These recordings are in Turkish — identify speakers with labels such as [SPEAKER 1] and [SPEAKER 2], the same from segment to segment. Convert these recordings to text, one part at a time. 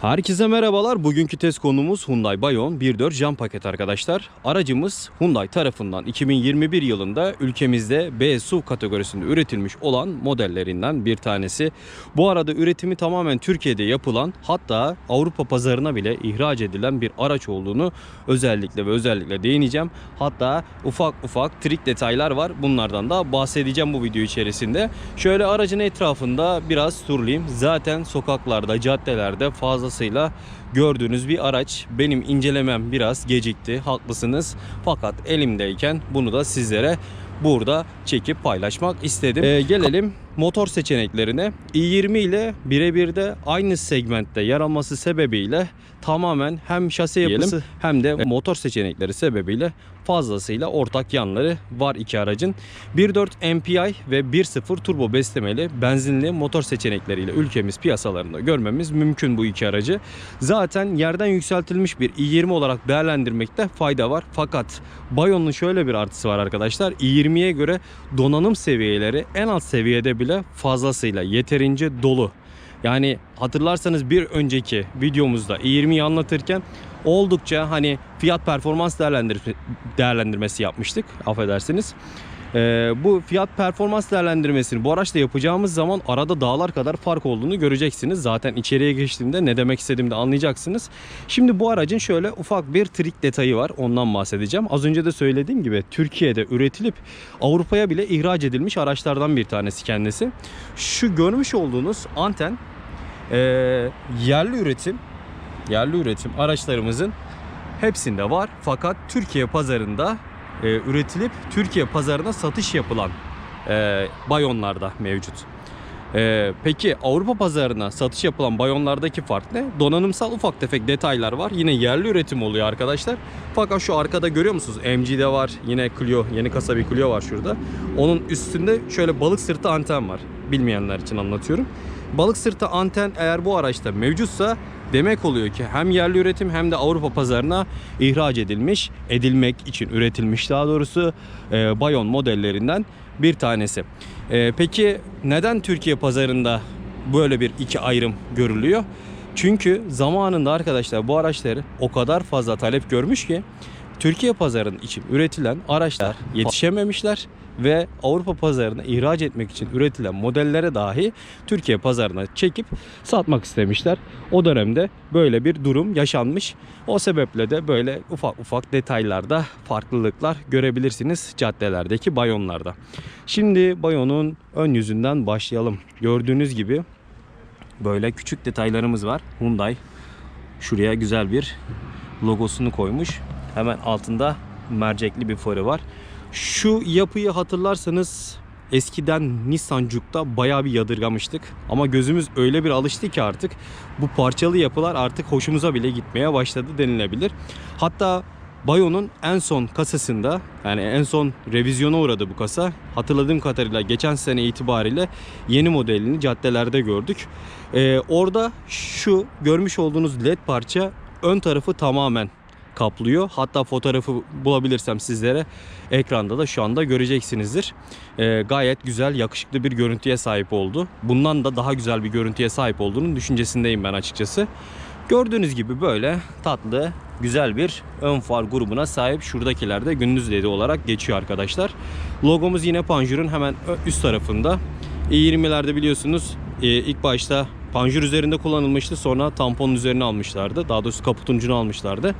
[SPEAKER 1] Herkese merhabalar. Bugünkü test konumuz Hyundai Bayon 1.4 jam paket arkadaşlar. Aracımız Hyundai tarafından 2021 yılında ülkemizde B SUV kategorisinde üretilmiş olan modellerinden bir tanesi. Bu arada üretimi tamamen Türkiye'de yapılan hatta Avrupa pazarına bile ihraç edilen bir araç olduğunu özellikle ve özellikle değineceğim. Hatta ufak ufak trik detaylar var. Bunlardan da bahsedeceğim bu video içerisinde. Şöyle aracın etrafında biraz turlayayım. Zaten sokaklarda, caddelerde fazlasıyla gördüğünüz bir araç. Benim incelemem biraz gecikti. Haklısınız. Fakat elimdeyken bunu da sizlere burada çekip paylaşmak istedim. Ee, gelelim motor seçeneklerine. i20 ile birebir de aynı segmentte yer alması sebebiyle tamamen hem şase yapısı hem de motor seçenekleri sebebiyle fazlasıyla ortak yanları var iki aracın. 1.4 MPI ve 1.0 turbo beslemeli benzinli motor seçenekleriyle ülkemiz piyasalarında görmemiz mümkün bu iki aracı. Zaten yerden yükseltilmiş bir i20 olarak değerlendirmekte fayda var. Fakat Bayon'un şöyle bir artısı var arkadaşlar. i20'ye göre donanım seviyeleri en alt seviyede bile fazlasıyla yeterince dolu. Yani hatırlarsanız bir önceki videomuzda i20'yi anlatırken oldukça hani fiyat performans değerlendir- değerlendirmesi yapmıştık. Affedersiniz. Ee, bu fiyat performans değerlendirmesini bu araçla yapacağımız zaman arada dağlar kadar fark olduğunu göreceksiniz. Zaten içeriye geçtiğimde ne demek istediğimi de anlayacaksınız. Şimdi bu aracın şöyle ufak bir trik detayı var. Ondan bahsedeceğim. Az önce de söylediğim gibi Türkiye'de üretilip Avrupa'ya bile ihraç edilmiş araçlardan bir tanesi kendisi. Şu görmüş olduğunuz anten ee, yerli üretim yerli üretim araçlarımızın hepsinde var. Fakat Türkiye pazarında e, üretilip Türkiye pazarına satış yapılan e, bayonlarda mevcut. E, peki Avrupa pazarına satış yapılan bayonlardaki fark ne? Donanımsal ufak tefek detaylar var. Yine yerli üretim oluyor arkadaşlar. Fakat şu arkada görüyor musunuz? MG'de var. Yine Clio, yeni kasa bir Clio var şurada. Onun üstünde şöyle balık sırtı anten var. Bilmeyenler için anlatıyorum. Balık sırtı anten eğer bu araçta mevcutsa demek oluyor ki hem yerli üretim hem de Avrupa pazarına ihraç edilmiş, edilmek için üretilmiş daha doğrusu e, Bayon modellerinden bir tanesi. E, peki neden Türkiye pazarında böyle bir iki ayrım görülüyor? Çünkü zamanında arkadaşlar bu araçları o kadar fazla talep görmüş ki Türkiye pazarının için üretilen araçlar yetişememişler ve Avrupa pazarına ihraç etmek için üretilen modellere dahi Türkiye pazarına çekip satmak istemişler. O dönemde böyle bir durum yaşanmış. O sebeple de böyle ufak ufak detaylarda farklılıklar görebilirsiniz caddelerdeki bayonlarda. Şimdi bayonun ön yüzünden başlayalım. Gördüğünüz gibi böyle küçük detaylarımız var. Hyundai şuraya güzel bir logosunu koymuş. Hemen altında mercekli bir farı var. Şu yapıyı hatırlarsanız eskiden Nissan Juke'da bayağı bir yadırgamıştık. Ama gözümüz öyle bir alıştı ki artık bu parçalı yapılar artık hoşumuza bile gitmeye başladı denilebilir. Hatta Bayon'un en son kasasında yani en son revizyona uğradı bu kasa. Hatırladığım kadarıyla geçen sene itibariyle yeni modelini caddelerde gördük. Ee, orada şu görmüş olduğunuz led parça ön tarafı tamamen kaplıyor. Hatta fotoğrafı bulabilirsem sizlere ekranda da şu anda göreceksinizdir. Ee, gayet güzel, yakışıklı bir görüntüye sahip oldu. Bundan da daha güzel bir görüntüye sahip olduğunun düşüncesindeyim ben açıkçası. Gördüğünüz gibi böyle tatlı, güzel bir ön far grubuna sahip. Şuradakiler de gündüz ledi olarak geçiyor arkadaşlar. Logomuz yine panjurun hemen üst tarafında. i20'lerde biliyorsunuz e, ilk başta panjur üzerinde kullanılmıştı. Sonra tamponun üzerine almışlardı. Daha doğrusu kaput ucunu almışlardı.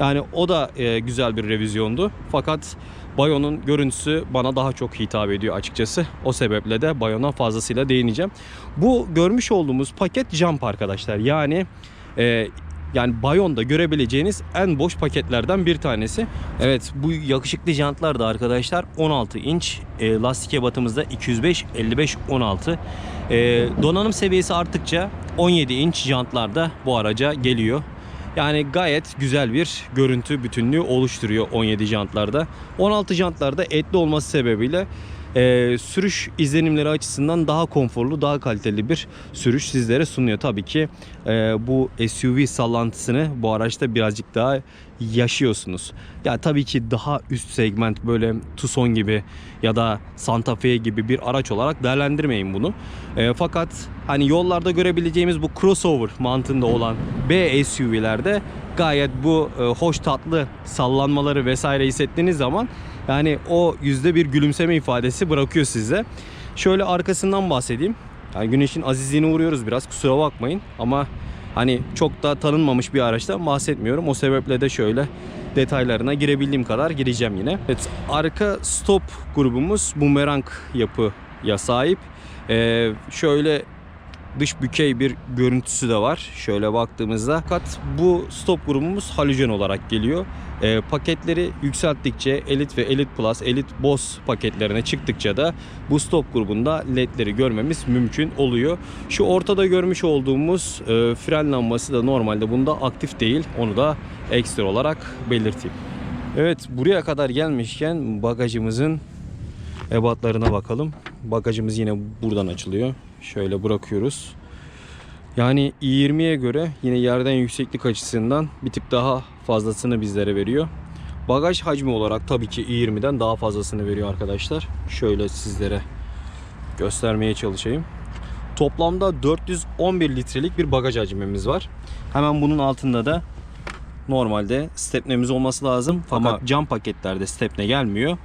[SPEAKER 1] Yani o da e, güzel bir revizyondu. Fakat Bayon'un görüntüsü bana daha çok hitap ediyor açıkçası. O sebeple de Bayon'a fazlasıyla değineceğim. Bu görmüş olduğumuz paket jump arkadaşlar. Yani e, yani Bayon'da görebileceğiniz en boş paketlerden bir tanesi. Evet bu yakışıklı jantlar da arkadaşlar 16 inç e, lastik ebatımızda 205 55 16. E, donanım seviyesi arttıkça 17 inç jantlar da bu araca geliyor. Yani gayet güzel bir görüntü bütünlüğü oluşturuyor 17 jantlarda. 16 jantlarda etli olması sebebiyle e, sürüş izlenimleri açısından daha konforlu, daha kaliteli bir sürüş sizlere sunuyor. Tabii ki e, bu SUV sallantısını bu araçta birazcık daha yaşıyorsunuz. Ya tabii ki daha üst segment böyle Tucson gibi ya da Santa Fe gibi bir araç olarak değerlendirmeyin bunu. E, fakat hani yollarda görebileceğimiz bu crossover mantığında olan B SUV'lerde gayet bu e, hoş tatlı sallanmaları vesaire hissettiğiniz zaman yani o yüzde bir gülümseme ifadesi bırakıyor size. Şöyle arkasından bahsedeyim. Yani güneşin azizliğine uğruyoruz biraz kusura bakmayın ama hani çok da tanınmamış bir araçtan bahsetmiyorum. O sebeple de şöyle detaylarına girebildiğim kadar gireceğim yine. Evet arka stop grubumuz bumerang yapıya sahip. Ee, şöyle dış bükey bir görüntüsü de var. Şöyle baktığımızda. Fakat bu stop grubumuz halojen olarak geliyor. Ee, paketleri yükselttikçe Elite ve Elite Plus, Elite Boss paketlerine çıktıkça da bu stop grubunda ledleri görmemiz mümkün oluyor. Şu ortada görmüş olduğumuz e, fren lambası da normalde bunda aktif değil. Onu da ekstra olarak belirteyim. Evet buraya kadar gelmişken bagajımızın ebatlarına bakalım. Bagajımız yine buradan açılıyor. Şöyle bırakıyoruz. Yani i20'ye göre yine yerden yükseklik açısından bir tık daha fazlasını bizlere veriyor. Bagaj hacmi olarak tabii ki i20'den daha fazlasını veriyor arkadaşlar. Şöyle sizlere göstermeye çalışayım. Toplamda 411 litrelik bir bagaj hacmimiz var. Hemen bunun altında da normalde stepnemiz olması lazım. Fakat cam paketlerde stepne gelmiyor.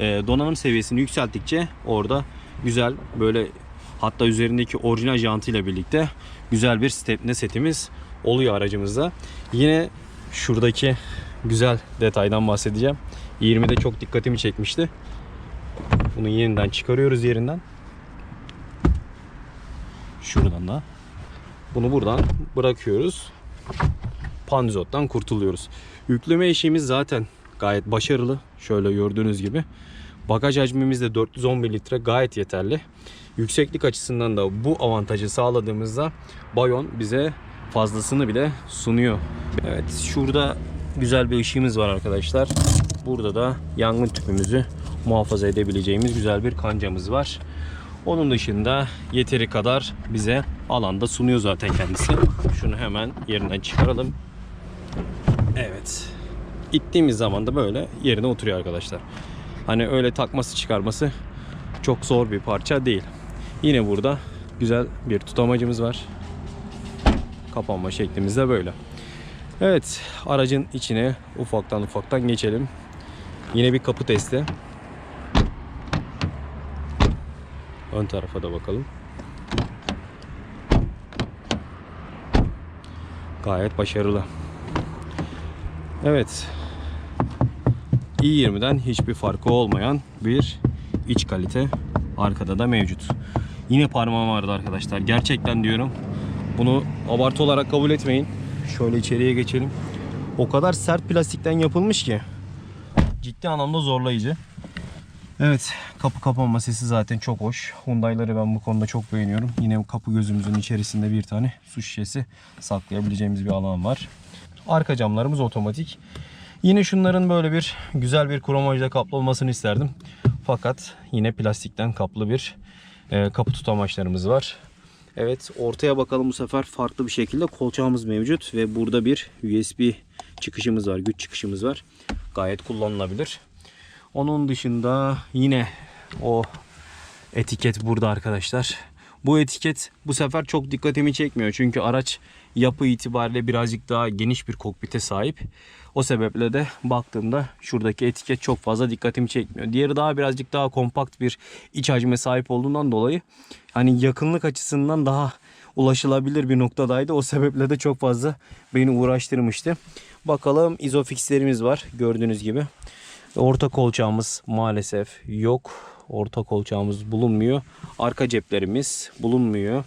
[SPEAKER 1] Ee, donanım seviyesini yükselttikçe orada güzel böyle hatta üzerindeki orijinal jantıyla birlikte güzel bir stepne setimiz oluyor aracımızda. Yine şuradaki güzel detaydan bahsedeceğim. 20'de çok dikkatimi çekmişti. Bunu yeniden çıkarıyoruz yerinden. Şuradan da. Bunu buradan bırakıyoruz. Pandizottan kurtuluyoruz. Yükleme işimiz zaten gayet başarılı. Şöyle gördüğünüz gibi. Bagaj hacmimiz de 411 litre gayet yeterli. Yükseklik açısından da bu avantajı sağladığımızda Bayon bize fazlasını bile sunuyor. Evet şurada güzel bir ışığımız var arkadaşlar. Burada da yangın tüpümüzü muhafaza edebileceğimiz güzel bir kancamız var. Onun dışında yeteri kadar bize alanda sunuyor zaten kendisi. Şunu hemen yerinden çıkaralım. Evet. İttiğimiz zaman da böyle yerine oturuyor arkadaşlar. Hani öyle takması çıkarması çok zor bir parça değil. Yine burada güzel bir tutamacımız var. Kapanma şeklimiz de böyle. Evet aracın içine ufaktan ufaktan geçelim. Yine bir kapı testi. Ön tarafa da bakalım. Gayet başarılı. Evet. i20'den hiçbir farkı olmayan bir iç kalite arkada da mevcut. Yine parmağım vardı arkadaşlar. Gerçekten diyorum. Bunu abartı olarak kabul etmeyin. Şöyle içeriye geçelim. O kadar sert plastikten yapılmış ki ciddi anlamda zorlayıcı. Evet kapı kapanma sesi zaten çok hoş. Hyundai'ları ben bu konuda çok beğeniyorum. Yine kapı gözümüzün içerisinde bir tane su şişesi saklayabileceğimiz bir alan var. Arka camlarımız otomatik. Yine şunların böyle bir güzel bir kromajla kaplı olmasını isterdim. Fakat yine plastikten kaplı bir e, kapı tutamaçlarımız var. Evet ortaya bakalım bu sefer farklı bir şekilde kolçağımız mevcut ve burada bir USB çıkışımız var, güç çıkışımız var. Gayet kullanılabilir. Onun dışında yine o etiket burada arkadaşlar. Bu etiket bu sefer çok dikkatimi çekmiyor. Çünkü araç yapı itibariyle birazcık daha geniş bir kokpite sahip. O sebeple de baktığımda şuradaki etiket çok fazla dikkatimi çekmiyor. Diğeri daha birazcık daha kompakt bir iç hacme sahip olduğundan dolayı hani yakınlık açısından daha ulaşılabilir bir noktadaydı. O sebeple de çok fazla beni uğraştırmıştı. Bakalım izofixlerimiz var gördüğünüz gibi. Orta kolçağımız maalesef yok. Orta kolçağımız bulunmuyor. Arka ceplerimiz bulunmuyor.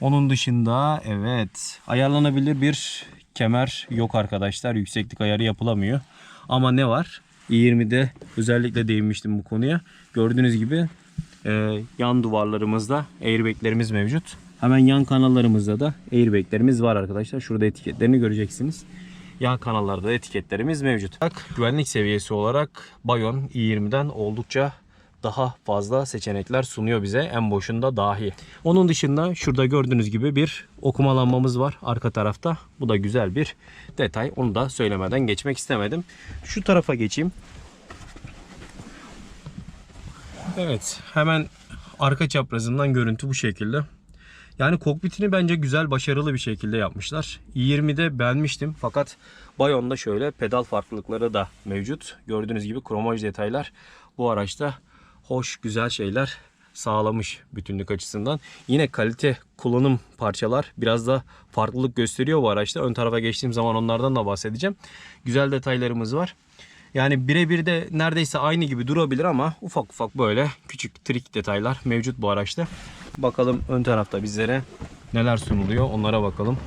[SPEAKER 1] Onun dışında evet ayarlanabilir bir kemer yok arkadaşlar. Yükseklik ayarı yapılamıyor. Ama ne var? i20'de özellikle değinmiştim bu konuya. Gördüğünüz gibi e, yan duvarlarımızda airbaglerimiz mevcut. Hemen yan kanallarımızda da airbaglerimiz var arkadaşlar. Şurada etiketlerini göreceksiniz. Yan kanallarda da etiketlerimiz mevcut. Güvenlik seviyesi olarak Bayon i20'den oldukça daha fazla seçenekler sunuyor bize en boşunda dahi. Onun dışında şurada gördüğünüz gibi bir okuma lambamız var arka tarafta. Bu da güzel bir detay. Onu da söylemeden geçmek istemedim. Şu tarafa geçeyim. Evet hemen arka çaprazından görüntü bu şekilde. Yani kokpitini bence güzel başarılı bir şekilde yapmışlar. i20'de beğenmiştim fakat Bayon'da şöyle pedal farklılıkları da mevcut. Gördüğünüz gibi kromaj detaylar bu araçta hoş güzel şeyler sağlamış bütünlük açısından. Yine kalite kullanım parçalar biraz da farklılık gösteriyor bu araçta. Ön tarafa geçtiğim zaman onlardan da bahsedeceğim. Güzel detaylarımız var. Yani birebir de neredeyse aynı gibi durabilir ama ufak ufak böyle küçük trik detaylar mevcut bu araçta. Bakalım ön tarafta bizlere neler sunuluyor onlara bakalım.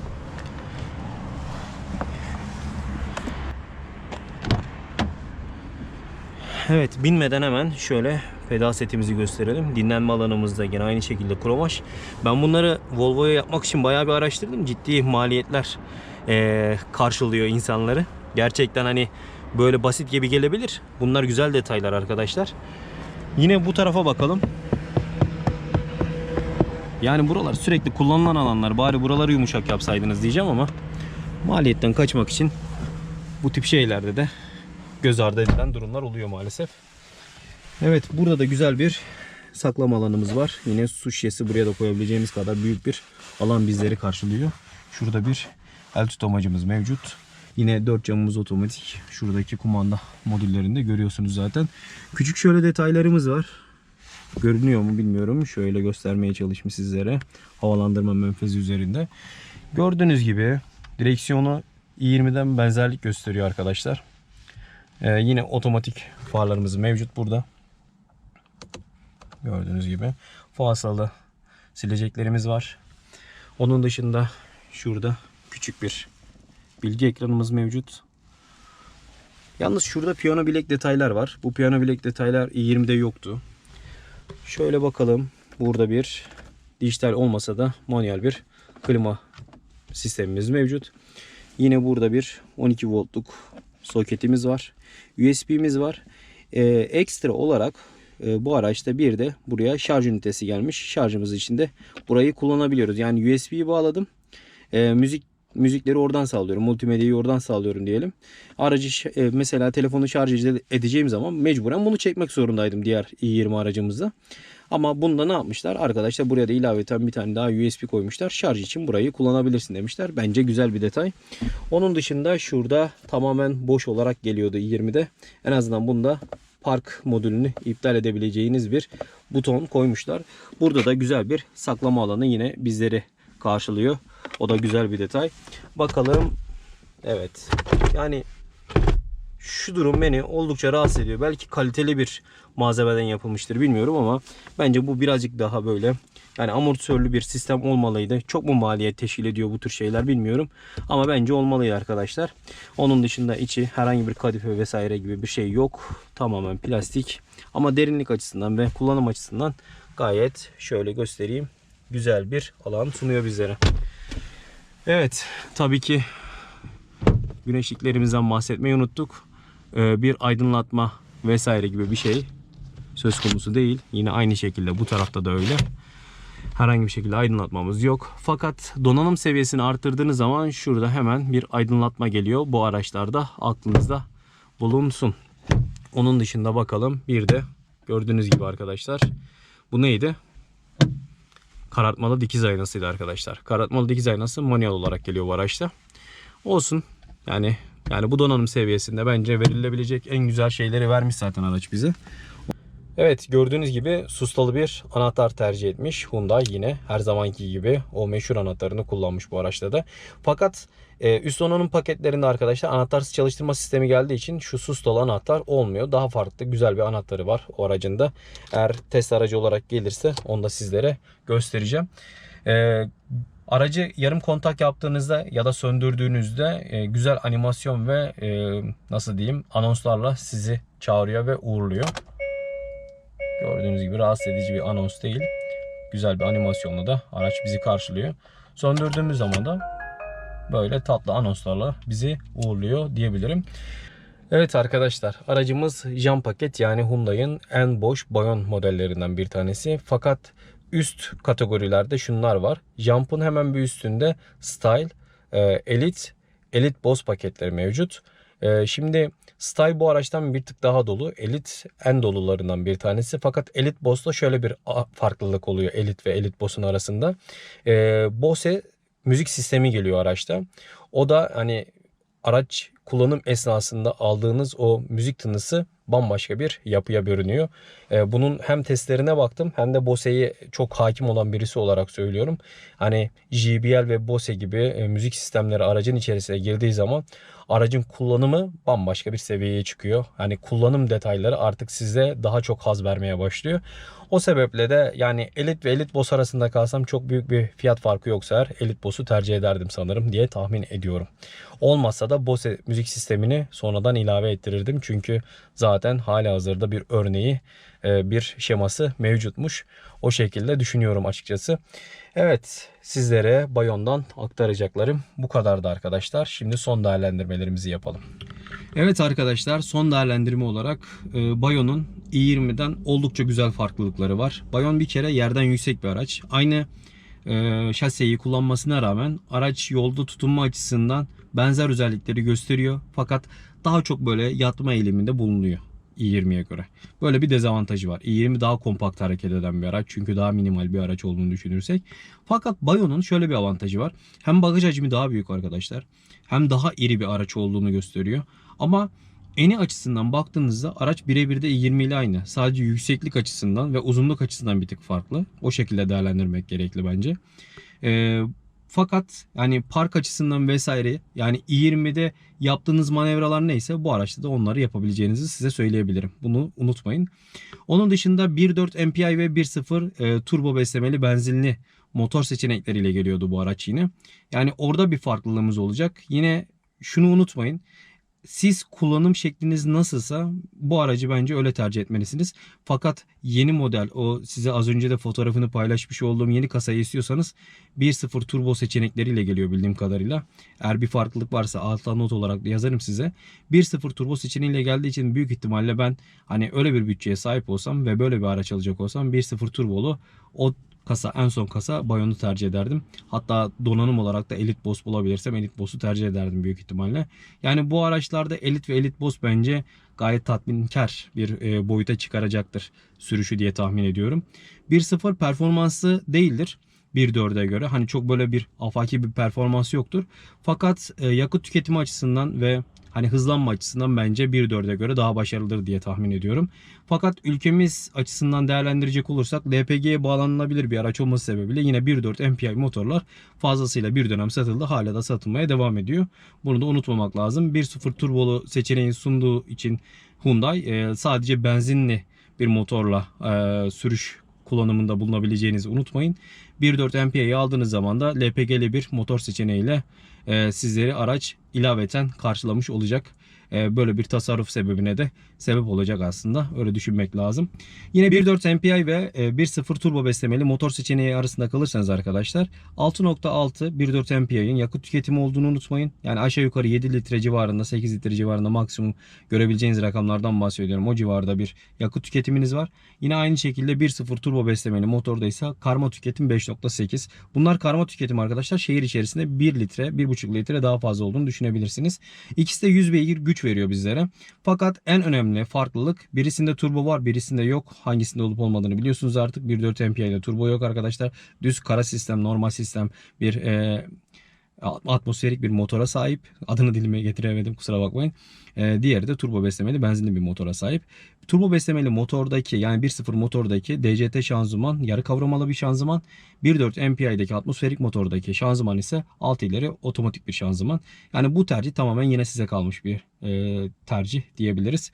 [SPEAKER 1] Evet binmeden hemen şöyle pedal setimizi gösterelim. Dinlenme alanımız da yine aynı şekilde kromaj. Ben bunları Volvo'ya yapmak için bayağı bir araştırdım. Ciddi maliyetler eee, karşılıyor insanları. Gerçekten hani böyle basit gibi gelebilir. Bunlar güzel detaylar arkadaşlar. Yine bu tarafa bakalım. Yani buralar sürekli kullanılan alanlar. Bari buraları yumuşak yapsaydınız diyeceğim ama maliyetten kaçmak için bu tip şeylerde de göz ardı edilen durumlar oluyor maalesef. Evet burada da güzel bir saklama alanımız var. Yine su şişesi buraya da koyabileceğimiz kadar büyük bir alan bizleri karşılıyor. Şurada bir el tutamacımız mevcut. Yine 4 camımız otomatik. Şuradaki kumanda modüllerinde görüyorsunuz zaten. Küçük şöyle detaylarımız var. Görünüyor mu bilmiyorum. Şöyle göstermeye çalışmış sizlere. Havalandırma menfezi üzerinde. Gördüğünüz gibi direksiyonu i20'den benzerlik gösteriyor arkadaşlar. Ee, yine otomatik farlarımız mevcut burada. Gördüğünüz gibi. Fasalı sileceklerimiz var. Onun dışında şurada küçük bir bilgi ekranımız mevcut. Yalnız şurada piyano bilek detaylar var. Bu piyano bilek detaylar i20'de yoktu. Şöyle bakalım. Burada bir dijital olmasa da manuel bir klima sistemimiz mevcut. Yine burada bir 12 voltluk soketimiz var. USB'miz var. Ee, ekstra olarak e, bu araçta bir de buraya şarj ünitesi gelmiş. Şarjımız için de burayı kullanabiliyoruz. Yani USB'yi bağladım. Ee, müzik müzikleri oradan sağlıyorum. Multimedyayı oradan sağlıyorum diyelim. Aracı e, mesela telefonu şarj ede- edeceğim zaman mecburen bunu çekmek zorundaydım diğer i20 aracımızda. Ama bunda ne yapmışlar? Arkadaşlar buraya da ilaveten bir tane daha USB koymuşlar. Şarj için burayı kullanabilirsin demişler. Bence güzel bir detay. Onun dışında şurada tamamen boş olarak geliyordu i20'de. En azından bunda park modülünü iptal edebileceğiniz bir buton koymuşlar. Burada da güzel bir saklama alanı yine bizleri karşılıyor. O da güzel bir detay. Bakalım. Evet. Yani şu durum beni oldukça rahatsız ediyor. Belki kaliteli bir malzemeden yapılmıştır bilmiyorum ama bence bu birazcık daha böyle yani amortisörlü bir sistem olmalıydı. Çok mu maliyet teşkil ediyor bu tür şeyler bilmiyorum. Ama bence olmalıydı arkadaşlar. Onun dışında içi herhangi bir kadife vesaire gibi bir şey yok. Tamamen plastik. Ama derinlik açısından ve kullanım açısından gayet şöyle göstereyim. Güzel bir alan sunuyor bizlere. Evet tabii ki güneşliklerimizden bahsetmeyi unuttuk. Ee, bir aydınlatma vesaire gibi bir şey söz konusu değil. Yine aynı şekilde bu tarafta da öyle. Herhangi bir şekilde aydınlatmamız yok. Fakat donanım seviyesini arttırdığınız zaman şurada hemen bir aydınlatma geliyor. Bu araçlarda aklınızda bulunsun. Onun dışında bakalım bir de gördüğünüz gibi arkadaşlar bu neydi? Karartmalı dikiz aynasıydı arkadaşlar. Karartmalı dikiz aynası manuel olarak geliyor bu araçta. Olsun. Yani yani bu donanım seviyesinde bence verilebilecek en güzel şeyleri vermiş zaten araç bize. Evet gördüğünüz gibi sustalı bir anahtar tercih etmiş Hyundai yine her zamanki gibi o meşhur anahtarını kullanmış bu araçta da. Fakat e, üst donanım paketlerinde arkadaşlar anahtarsız çalıştırma sistemi geldiği için şu sustalı anahtar olmuyor. Daha farklı güzel bir anahtarı var o aracında. Eğer test aracı olarak gelirse onu da sizlere göstereceğim. E, Aracı yarım kontak yaptığınızda ya da söndürdüğünüzde e, güzel animasyon ve e, nasıl diyeyim anonslarla sizi çağırıyor ve uğurluyor. Gördüğünüz gibi rahatsız edici bir anons değil. Güzel bir animasyonla da araç bizi karşılıyor. Söndürdüğümüz zaman da böyle tatlı anonslarla bizi uğurluyor diyebilirim. Evet arkadaşlar aracımız jam paket yani Hyundai'ın en boş bayon modellerinden bir tanesi. Fakat üst kategorilerde şunlar var. Jump'ın hemen bir üstünde Style, e, Elite, Elite Boss paketleri mevcut. E, şimdi Style bu araçtan bir tık daha dolu. Elite en dolularından bir tanesi. Fakat Elite Boss'ta şöyle bir farklılık oluyor Elite ve Elite Boss'un arasında. E, Bose müzik sistemi geliyor araçta. O da hani araç kullanım esnasında aldığınız o müzik tınısı bambaşka bir yapıya bürünüyor. Ee, bunun hem testlerine baktım hem de Bose'ye çok hakim olan birisi olarak söylüyorum. Hani JBL ve Bose gibi e, müzik sistemleri aracın içerisine girdiği zaman aracın kullanımı bambaşka bir seviyeye çıkıyor. Hani kullanım detayları artık size daha çok haz vermeye başlıyor. O sebeple de yani Elite ve Elite Boss arasında kalsam çok büyük bir fiyat farkı yoksa eğer Elite Boss'u tercih ederdim sanırım diye tahmin ediyorum. Olmazsa da Bose müzik sistemini sonradan ilave ettirirdim. Çünkü zaten hala hazırda bir örneği, e, bir şeması mevcutmuş. O şekilde düşünüyorum açıkçası. Evet sizlere Bayon'dan aktaracaklarım bu kadardı arkadaşlar. Şimdi son değerlendirmelerimizi yapalım. Evet arkadaşlar son değerlendirme olarak e, Bayon'un i20'den oldukça güzel farklılıkları var. Bayon bir kere yerden yüksek bir araç. Aynı e, şaseyi kullanmasına rağmen araç yolda tutunma açısından benzer özellikleri gösteriyor. Fakat daha çok böyle yatma eğiliminde bulunuyor i20'ye göre. Böyle bir dezavantajı var. i20 daha kompakt hareket eden bir araç. Çünkü daha minimal bir araç olduğunu düşünürsek. Fakat Bayon'un şöyle bir avantajı var. Hem bagaj hacmi daha büyük arkadaşlar. Hem daha iri bir araç olduğunu gösteriyor. Ama eni açısından baktığınızda araç birebir de i20 ile aynı. Sadece yükseklik açısından ve uzunluk açısından bir tık farklı. O şekilde değerlendirmek gerekli bence. Ee, fakat yani park açısından vesaire yani i20'de yaptığınız manevralar neyse bu araçta da onları yapabileceğinizi size söyleyebilirim. Bunu unutmayın. Onun dışında 1.4 MPI ve 1.0 e, turbo beslemeli benzinli motor seçenekleriyle geliyordu bu araç yine. Yani orada bir farklılığımız olacak. Yine şunu unutmayın. Siz kullanım şekliniz nasılsa bu aracı bence öyle tercih etmelisiniz. Fakat yeni model o size az önce de fotoğrafını paylaşmış olduğum yeni kasayı istiyorsanız 1.0 turbo seçenekleriyle geliyor bildiğim kadarıyla. Eğer bir farklılık varsa altta not olarak da yazarım size. 1.0 turbo seçeneğiyle geldiği için büyük ihtimalle ben hani öyle bir bütçeye sahip olsam ve böyle bir araç alacak olsam 1.0 turbolu o kasa en son kasa Bayon'u tercih ederdim. Hatta donanım olarak da Elite Boss bulabilirsem Elite Boss'u tercih ederdim büyük ihtimalle. Yani bu araçlarda Elite ve Elite Boss bence gayet tatminkar bir e, boyuta çıkaracaktır sürüşü diye tahmin ediyorum. 1.0 performanslı değildir. 1.4'e göre hani çok böyle bir afaki bir performans yoktur. Fakat e, yakıt tüketimi açısından ve hani hızlanma açısından bence 1.4'e göre daha başarılıdır diye tahmin ediyorum. Fakat ülkemiz açısından değerlendirecek olursak LPG'ye bağlanılabilir bir araç olması sebebiyle yine 1.4 MPI motorlar fazlasıyla bir dönem satıldı. Hala da satılmaya devam ediyor. Bunu da unutmamak lazım. 1.0 turbolu seçeneği sunduğu için Hyundai e, sadece benzinli bir motorla e, sürüş kullanımında bulunabileceğinizi unutmayın. 1.4 MPI'yi aldığınız zaman da LPG'li bir motor seçeneğiyle sizleri araç ilaveten karşılamış olacak. E, böyle bir tasarruf sebebine de sebep olacak aslında. Öyle düşünmek lazım. Yine 1.4 MPI ve e, 1.0 turbo beslemeli motor seçeneği arasında kalırsanız arkadaşlar 6.6 1.4 MPI'nin yakıt tüketimi olduğunu unutmayın. Yani aşağı yukarı 7 litre civarında 8 litre civarında maksimum görebileceğiniz rakamlardan bahsediyorum. O civarda bir yakıt tüketiminiz var. Yine aynı şekilde 1.0 turbo beslemeli motorda ise karma tüketim 5.8. Bunlar karma tüketim arkadaşlar. Şehir içerisinde 1 litre 1.5 litre daha fazla olduğunu düşünebilirsiniz. İkisi de 100 beygir güç veriyor bizlere. Fakat en önemli farklılık birisinde turbo var birisinde yok. Hangisinde olup olmadığını biliyorsunuz artık. 1.4 MPI ile turbo yok arkadaşlar. Düz kara sistem normal sistem bir e, atmosferik bir motora sahip. Adını dilime getiremedim kusura bakmayın. Ee, diğeri de turbo beslemeli benzinli bir motora sahip. Turbo beslemeli motordaki yani 1.0 motordaki DCT şanzıman yarı kavramalı bir şanzıman. 1.4 MPI'deki atmosferik motordaki şanzıman ise 6 ileri otomatik bir şanzıman. Yani bu tercih tamamen yine size kalmış bir e, tercih diyebiliriz.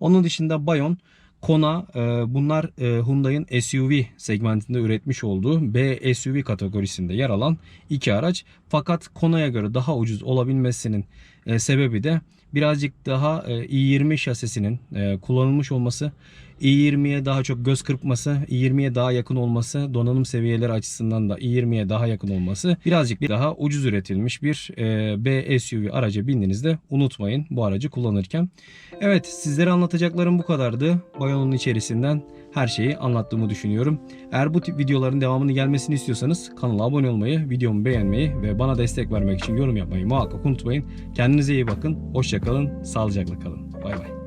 [SPEAKER 1] Onun dışında Bayon Kona e, bunlar e, Hyundai'ın SUV segmentinde üretmiş olduğu B SUV kategorisinde yer alan iki araç. Fakat Kona'ya göre daha ucuz olabilmesinin e, sebebi de birazcık daha e, i20 şasisinin kullanılmış olması. İ20'ye daha çok göz kırpması, i20'ye daha yakın olması, donanım seviyeleri açısından da i20'ye daha yakın olması birazcık daha ucuz üretilmiş bir e, B SUV araca bindiğinizde unutmayın bu aracı kullanırken. Evet sizlere anlatacaklarım bu kadardı. Bayon'un içerisinden her şeyi anlattığımı düşünüyorum. Eğer bu tip videoların devamını gelmesini istiyorsanız kanala abone olmayı, videomu beğenmeyi ve bana destek vermek için yorum yapmayı muhakkak unutmayın. Kendinize iyi bakın, hoşçakalın, sağlıcakla kalın. Bay bay.